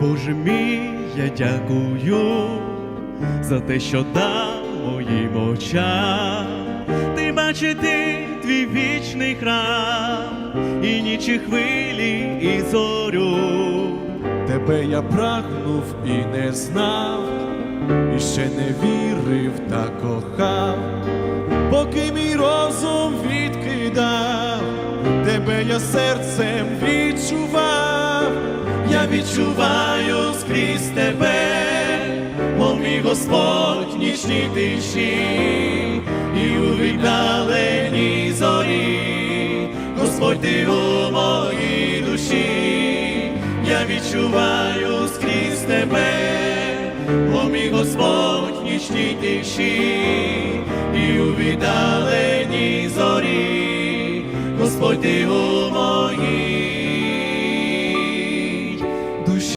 Боже мій, я дякую за те, що дав моїм очам. Ти бачити твій вічний храм, і ніч і хвилі, і зорю. Тебе я прагнув і не знав, і ще не вірив та кохав, поки мій розум відкидав, тебе я серцем відчував, відчуваю скрізь тебе, мов мій Господь нічні тиші, і у віддаленій зорі, Господь ти у моїй душі, я відчуваю скрізь тебе, мов мій Господь нічні тиші, і у віддаленій зорі, Господь ти у моїй